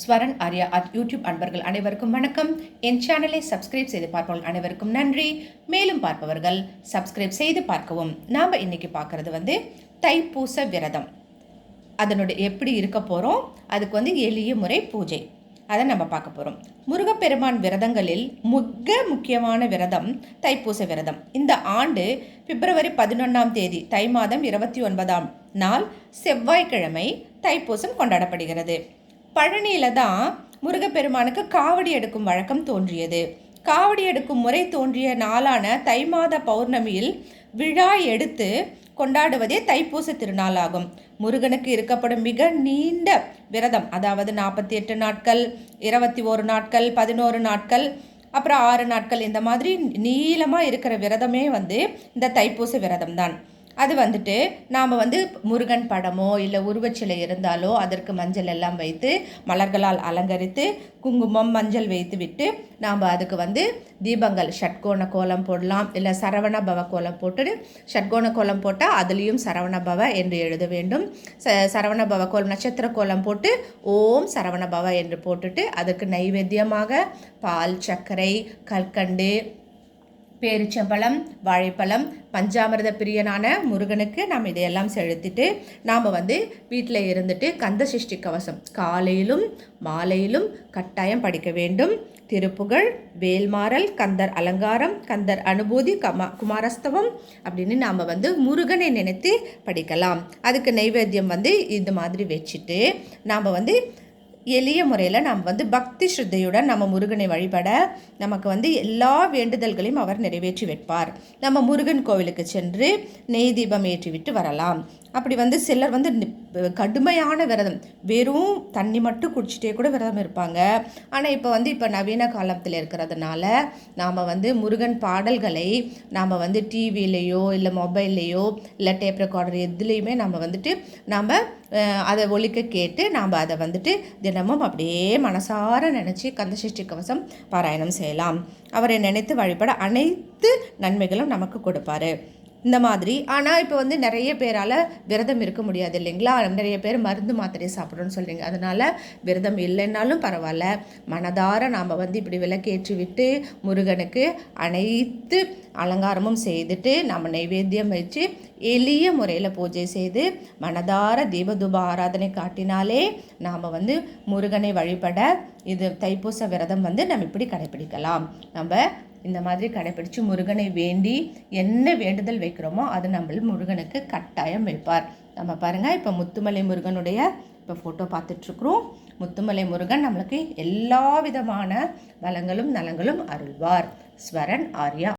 Swaran Arya at YouTube அன்பர்கள் அனைவருக்கும் வணக்கம். என் சேனலை சப்ஸ்கிரைப் செய்து பார்ப்பவர்கள் அனைவருக்கும் நன்றி. மேலும் பார்ப்பவர்கள் சப்ஸ்கிரைப் செய்து பார்க்கவும். நாம் இன்னைக்கு பார்க்குறது வந்து தைப்பூச விரதம். அதனுடைய எப்படி இருக்க போகிறோம் அதுக்கு வந்து எளிய முறை பூஜை. அதை நம்ம பார்க்க போகிறோம் முருகப்பெருமான் விரதங்களில் மிக முக்கியமான விரதம் தைப்பூச விரதம். இந்த ஆண்டு பிப்ரவரி பதினொன்றாம் தேதி தை மாதம் இருபத்தி ஒன்பதாம் நாள் செவ்வாய்க்கிழமை தைப்பூசம் கொண்டாடப்படுகிறது. பழனியில் தான் முருகப்பெருமானுக்கு காவடி எடுக்கும் வழக்கம் தோன்றியது. காவடி எடுக்கும் முறை தோன்றிய நாளான தை மாத பௌர்ணமியில் விழா எடுத்து கொண்டாடுவதே தைப்பூச திருநாளாகும் முருகனுக்கு இருக்கப்படும் மிக நீண்ட விரதம் அதாவது நாற்பத்தி எட்டு நாட்கள் இருபத்தி ஒரு நாட்கள் பதினோரு நாட்கள் அப்புறம் ஆறு நாட்கள் இந்த மாதிரி நீளமாக இருக்கிற விரதமே வந்து இந்த தைப்பூச விரதம் தான் அது வந்துட்டு நாம் வந்து முருகன் படமோ இல்லை உருவச்சிலை இருந்தாலோ அதற்கு மஞ்சள் எல்லாம் வைத்து மலர்களால் அலங்கரித்து குங்குமம் மஞ்சள் வைத்து விட்டு நாம் அதுக்கு வந்து தீபங்கள் ஷட்கோண கோலம் போடலாம். இல்லை சரவண பவ கோலம் போட்டுட்டு ஷட்கோண கோலம் போட்டால் அதுலேயும் சரவண பவ என்று எழுத வேண்டும். ச சரவண பவ கோலம் நட்சத்திர கோலம் போட்டு ஓம் சரவண பவ என்று போட்டுட்டு அதுக்கு நைவேத்தியமாக பால் சர்க்கரை கற்கண்டு பேரிச்சம்பழம் வாழைப்பழம் பஞ்சாமிரத பிரியனான முருகனுக்கு நாம் இதையெல்லாம் செலுத்திட்டு நாம் வந்து வீட்டில் இருந்துட்டு கந்த சஷ்டி கவசம். காலையிலும் மாலையிலும் கட்டாயம் படிக்க வேண்டும். திருப்புகழ் வேல்மாறல் கந்தர் அலங்காரம் கந்தர் அனுபூதி கமா குமாரஸ்தவம் அப்படின்னு நாம் வந்து முருகனை நினைத்து படிக்கலாம். அதுக்கு நைவேத்தியம் வந்து இந்த மாதிரி வச்சுட்டு நாம் வந்து எளிய முறையில் நாம் வந்து பக்தி ஸ்ரத்தையுடன் நம்ம முருகனை வழிபட நமக்கு வந்து எல்லா வேண்டுதல்களையும் அவர் நிறைவேற்றி வைப்பார். நம்ம முருகன் கோவிலுக்கு சென்று நெய் தீபம் ஏற்றிவிட்டு வரலாம். அப்படி வந்து சிலர் வந்து கடுமையான விரதம். வெறும் தண்ணி மட்டும் குடிச்சிட்டே கூட விரதம் இருப்பாங்க. ஆனால் இப்போ வந்து இப்போ நவீன காலத்தில் இருக்கிறதுனால நாம் வந்து முருகன் பாடல்களை நாம் வந்து டிவிலேயோ இல்லை மொபைல்லையோ இல்லை டேப் ரெக்கார்டர் எதுலேயுமே நம்ம வந்துட்டு நாம் அதை ஒழிக்க கேட்டு நாம் அதை வந்துட்டு தினமும் அப்படியே மனசார நினச்சி கந்தசஷ்டி கவசம் பாராயணம் செய்யலாம். அவரை நினைத்து வழிபட அனைத்து நன்மைகளும் நமக்கு கொடுப்பாரு. இந்த மாதிரி. ஆனால் இப்போ வந்து நிறைய பேரால் விரதம் இருக்க முடியாது இல்லைங்களா? நிறைய பேர் மருந்து மாத்திரை சாப்பிட்றோன்னு சொல்கிறீங்க அதனால் விரதம் இல்லைன்னாலும் பரவாயில்ல. மனதார நாம் வந்து இப்படி விளக்கேற்றி விட்டு முருகனுக்கு அனைத்து அலங்காரமும் செய்துட்டு நம்ம நைவேத்தியம் வச்சு எளிய முறையில் பூஜை செய்து மனதார தீபதூப ஆராதனை காட்டினாலே நாம் வந்து முருகனை வழிபட இது தைப்பூச விரதம் வந்து நம்ம இப்படி கடைப்பிடிக்கலாம் நம்ம இந்த மாதிரி கடைப்பிடிச்சு முருகனை வேண்டி என்ன வேண்டுதல் வைக்கிறோமோ அது நம்ம முருகனுக்கு கட்டாயம் வைப்பார். நம்ம பாருங்கள் இப்போ முத்துமலை முருகனுடைய இப்போ ஃபோட்டோ பார்த்துட்ருக்குறோம். முத்துமலை முருகன் நம்மளுக்கு எல்லா விதமான வளங்களும் நலங்களும் அருள்வார். ஸ்வரன் ஆர்யா.